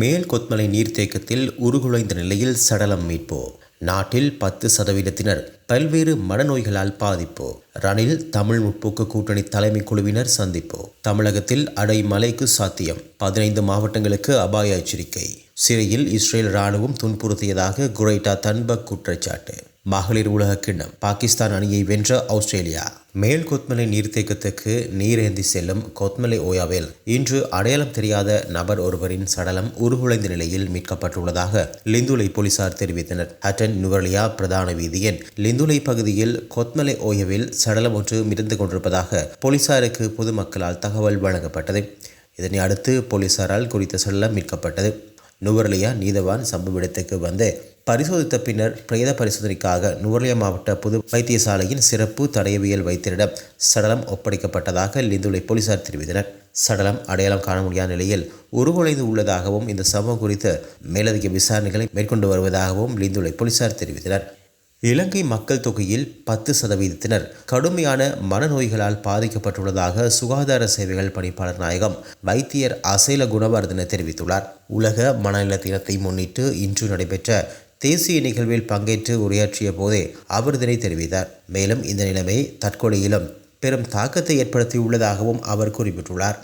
மேல் கொத்மலை நீர்த்தேக்கத்தில் உருகுலைந்த நிலையில் சடலம் மீட்பு. நாட்டில் பத்து சதவீதத்தினர் பல்வேறு மனநோய்களால் பாதிப்பு. ரணில் தமிழ் முற்போக்கு கூட்டணி தலைமை குழுவினர் சந்திப்பு. தமிழகத்தில் அடை மலைக்கு சாத்தியம். பதினைந்து மாவட்டங்களுக்கு அபாய எச்சரிக்கை. சிறையில் இஸ்ரேல் ராணுவம் துன்புறுத்தியதாக குரைட்டா தன்பக் குற்றச்சாட்டு. மகளிர் உலக கிண்ணம். பாகிஸ்தான் அணியை வென்ற ஆஸ்திரேலியா. மேல் கொத்மலை நீர்த்தேக்கத்துக்கு நீரேந்தி செல்லும் கொத்மலை ஓயாவில் இன்று அடையாளம் தெரியாத நபர் ஒருவரின் சடலம் உருகுலைந்த நிலையில் மீட்கப்பட்டுள்ளதாக லிந்துலை போலீசார் தெரிவித்தனர். ஹட்டன் நுவர்லியா பிரதான வீதியின் லிந்துலை பகுதியில் கொத்மலை ஓயவில் சடலம் ஒன்று மிதந்து கொண்டிருப்பதாக போலீசாருக்கு பொதுமக்களால் தகவல் வழங்கப்பட்டது. இதனை அடுத்து போலீசாரால் குறித்த சடலம் மீட்கப்பட்டது. நுவர்லியா நீதவான் சம்பவ இடத்துக்கு வந்து பரிசோதித்த பின்னர் பிரேத பரிசோதனைக்காக நுவர்லியா மாவட்ட பொது வைத்தியசாலையின் சிறப்பு தடயவியல் வைத்தியரிடம் சடலம் ஒப்படைக்கப்பட்டதாக லிந்துலை போலீசார் தெரிவித்தனர். சடலம் அடையாளம் காண முடியாத நிலையில் உருகுலைந்து உள்ளதாகவும் இந்த சம்பவம் குறித்து மேலதிக விசாரணைகளை மேற்கொண்டு வருவதாகவும் லிந்துலை போலீசார் தெரிவித்தனர். இலங்கை மக்கள் தொகையில் பத்து சதவீதத்தினர் கடுமையான மனநோய்களால் பாதிக்கப்பட்டுள்ளதாக சுகாதார சேவைகள் பணிப்பாளர் நாயகம் வைத்தியர் அசைல குணவர்தன தெரிவித்துள்ளார். உலக மனநல தினத்தை முன்னிட்டு இன்று நடைபெற்ற தேசிய நிகழ்வில் பங்கேற்று உரையாற்றிய போதே அவர் இதனை தெரிவித்தார். மேலும் இந்த நிலைமை தற்கொலையிலும் பெரும் தாக்கத்தை ஏற்படுத்தியுள்ளதாகவும் அவர் குறிப்பிட்டுள்ளார்.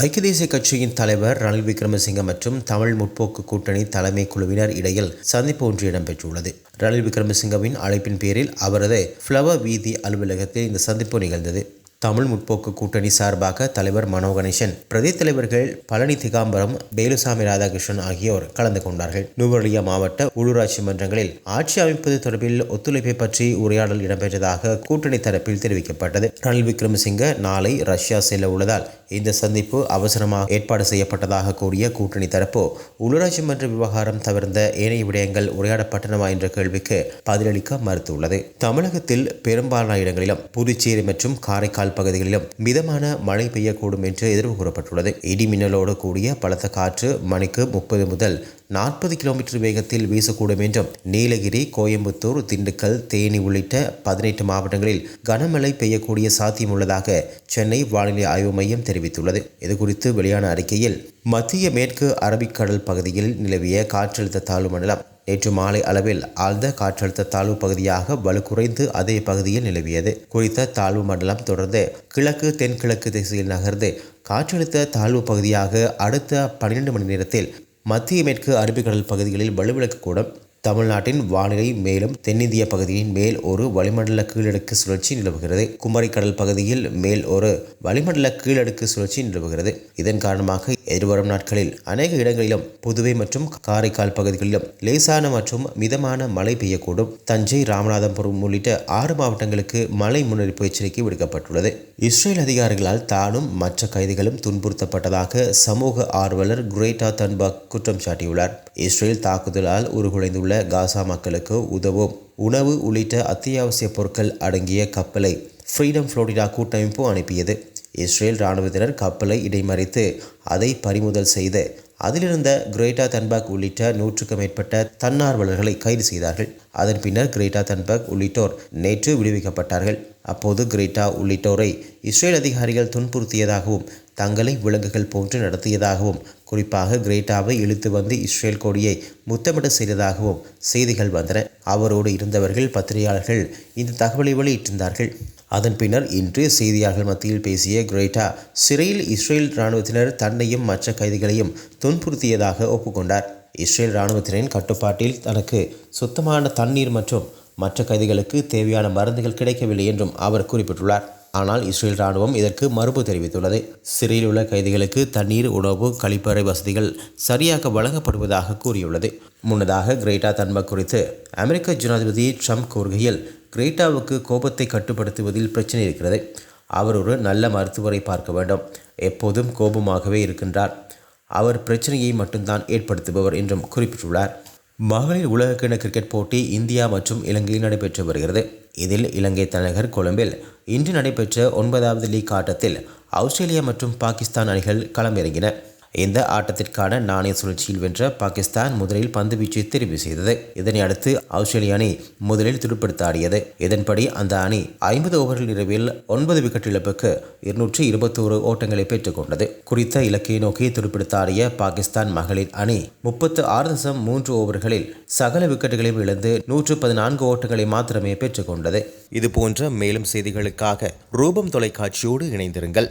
ஐக்கிய தேசிய கட்சியின் தலைவர் ரணில் விக்ரமசிங்க மற்றும் தமிழ் முற்போக்கு கூட்டணி தலைமை குழுவினர் இடையில் சந்திப்பு ஒன்று இடம்பெற்றுள்ளது. ரணில் விக்ரமசிங்கவின் அழைப்பின் பேரில் அவரது ஃப்ளவர் வீதி அலுவலகத்தில் இந்த சந்திப்பு நிகழ்ந்தது. தமிழ் முற்போக்கு கூட்டணி சார்பாக தலைவர் மனோ கணேசன் பிரதி தலைவர்கள் பழனி திகாம்பரம் வேலுசாமி ராதாகிருஷ்ணன் ஆகியோர் கலந்து கொண்டார்கள். நுவரலியா மாவட்ட உள்ளூராட்சி மன்றங்களில் ஆட்சி அமைப்பது தொடர்பில் ஒத்துழைப்பை பற்றி உரையாடல் இடம்பெற்றதாக கூட்டணி தரப்பில் தெரிவிக்கப்பட்டது. ரணில் விக்ரமசிங்க நாளை ரஷ்யா செல்ல உள்ளதால் இந்த சந்திப்பு அவசரமாக ஏற்பாடு செய்யப்பட்டதாக கூறிய கூட்டணி தரப்பு உள்ளூராட்சி மன்ற விவகாரம் தவிர்ந்த ஏனைய விடயங்கள் உரையாடப்பட்டனவா என்ற கேள்விக்கு பதிலளிக்க மறுத்துள்ளது. தமிழகத்தில் பெரும்பாலான இடங்களிலும் புதுச்சேரி மற்றும் காரைக்கால் பகுதிகளிலும் மிதமான மழை பெய்யக்கூடும் என்று எதிர்வு கூறப்பட்டுள்ளது. இடி மின்னலோடு கூடிய பலத்த காற்று மணிக்கு முப்பது முதல் நாற்பது கிலோமீட்டர் வேகத்தில் வீசக்கூடும் என்றும் நீலகிரி கோயம்புத்தூர் திண்டுக்கல் தேனி உள்ளிட்ட பதினெட்டு மாவட்டங்களில் கனமழை பெய்யக்கூடிய சாத்தியம் உள்ளதாக சென்னை வானிலை ஆய்வு மையம் தெரிவித்துள்ளது. இதுகுறித்து வெளியான அறிக்கையில் மத்திய மேற்கு அரபிக்கடல் பகுதியில் நிலவிய காற்றழுத்த தாழ்வு மண்டலம் நேற்று மாலை அளவில் ஆழ்ந்த காற்றழுத்த தாழ்வு பகுதியாக வலுக்குறைந்து அதே பகுதியில் நிலவியது. குறித்த தாழ்வு மண்டலம் தொடர்ந்து கிழக்கு தென்கிழக்கு திசையில் நகர்ந்து காற்றழுத்த தாழ்வு பகுதியாக அடுத்த பன்னிரண்டு மணி நேரத்தில் மத்திய மேற்கு அரபிக்கடல் பகுதிகளில் வலுவிழக்கக்கூடும் தமிழ்நாட்டின் வானிலை மேலும் தென்னிந்திய பகுதியின் மேல் ஒரு வளிமண்டல கீழடுக்கு சுழற்சி நிலவுகிறது. குமரிக்கடல் பகுதியில் மேல் ஒரு வளிமண்டல கீழடுக்கு சுழற்சி நிலவுகிறது. இதன் காரணமாக எதிர்வரும் நாட்களில் அநேக இடங்களிலும் புதுவை மற்றும் காரைக்கால் பகுதிகளிலும் லேசான மற்றும் மிதமான மழை பெய்யக்கூடும். தஞ்சை ராமநாதபுரம் உள்ளிட்ட ஆறு மாவட்டங்களுக்கு மழை முன்னறிப்பு எச்சரிக்கை விடுக்கப்பட்டுள்ளது. இஸ்ரேல் அதிகாரிகளால் தானும் மற்ற கைதிகளும் துன்புறுத்தப்பட்டதாக சமூக ஆர்வலர் குரேட்டா தன்பாக் குற்றம் சாட்டியுள்ளார். இஸ்ரேல் தாக்குதலால் உருகுலைந்துள்ள காசா மக்களுக்கு உதவும் உணவு உள்ளிட்ட அத்தியாவசிய பொருட்கள் அடங்கிய கப்பலை ஃப்ரீடம் ஃப்ளோரிடா கூட்டமைப்பு அனுப்பியது. இஸ்ரேல் இராணுவத்தினர் கப்பலை இடைமறித்து அதை பறிமுதல் செய்து அதிலிருந்த கிரேட்டா தன்பாக் உள்ளிட்ட நூற்றுக்கும் மேற்பட்ட தன்னார்வலர்களை கைது செய்தார்கள். அதன் பின்னர் கிரேட்டா தன்பாக் உள்ளிட்டோர் நேற்று விடுவிக்கப்பட்டார்கள். அப்போது கிரேட்டா உள்ளிட்டோரை இஸ்ரேல் அதிகாரிகள் துன்புறுத்தியதாகவும் தங்களை விலங்குகள் போன்று நடத்தியதாகவும் குறிப்பாக கிரேட்டாவை இழுத்து வந்து இஸ்ரேல் கொடியை முத்தமிட செய்ததாகவும் செய்திகள் வந்தன. அவரோடு இருந்தவர்கள் பத்திரிகையாளர்கள் இந்த தகவலை வெளியிட்டிருந்தார்கள். அதன் பின்னர் இன்று செய்தியாளர்கள் மத்தியில் பேசிய கிரேட்டா சிறையில் இஸ்ரேல் இராணுவத்தினர் தன்னையும் மற்ற கைதிகளையும் துன்புறுத்தியதாக ஒப்புக்கொண்டார். இஸ்ரேல் இராணுவத்தினரின் கட்டுப்பாட்டில் தனக்கு சுத்தமான தண்ணீர் மற்றும் மற்ற கைதிகளுக்கு தேவையான மருந்துகள் கிடைக்கவில்லை என்றும் அவர் குறிப்பிட்டுள்ளார். ஆனால் இஸ்ரேல் ராணுவம் இதற்கு மறுப்பு தெரிவித்துள்ளது. சிறையில் உள்ள கைதிகளுக்கு தண்ணீர் உணவு கழிப்பறை வசதிகள் சரியாக வழங்கப்படுவதாக கூறியுள்ளது. முன்னதாக கிரேட்டா தன்மக் குறித்து அமெரிக்க ஜனாதிபதி ட்ரம்ப் கூறுகையில் கிரேட்டாவுக்கு கோபத்தை கட்டுப்படுத்துவதில் பிரச்சனை இருக்கிறது. அவர் ஒரு நல்ல மருத்துவரை பார்க்க வேண்டும். எப்போதும் கோபமாகவே இருக்கின்றார். அவர் பிரச்சனையை மட்டும்தான் ஏற்படுத்துபவர் என்றும் குறிப்பிட்டுள்ளார். மகளிர் உலகக்கிண கிரிக்கெட் போட்டி இந்தியா மற்றும் இலங்கையில் நடைபெற்று வருகிறது. இதில் இலங்கை தலைநகர் கொழும்பில் இன்று நடைபெற்ற ஒன்பதாவது லீக் ஆட்டத்தில் ஆஸ்திரேலியா மற்றும் பாகிஸ்தான் அணிகள் களமிறங்கின. இந்த ஆட்டத்திற்கான நாணய சுழற்சியில் வென்ற பாகிஸ்தான் முதலில் பந்து வீச்சை தெரிவு செய்தது. இதனை அடுத்து ஆஸ்திரேலிய அணி முதலில் துடுப்படுத்த ஆடியது. இதன்படி அந்த அணி ஐம்பது ஓவர்கள் நிறைவில் ஒன்பது விக்கெட் இழப்புக்கு இருநூற்றி இருபத்தோரு ஓட்டங்களை பெற்றுக்கொண்டது குறித்த இலக்கை நோக்கி துடுப்படுத்த ஆடிய பாகிஸ்தான் மகளிர் அணி முப்பத்து ஆறு தசம் மூன்று ஓவர்களில் சகல விக்கெட்டுகளையும் இழந்து நூற்று பதினான்கு ஓட்டங்களை மாத்திரமே பெற்றுக்கொண்டது இது போன்ற மேலும் செய்திகளுக்காக ரூபம் தொலைக்காட்சியோடு இணைந்திருங்கள்.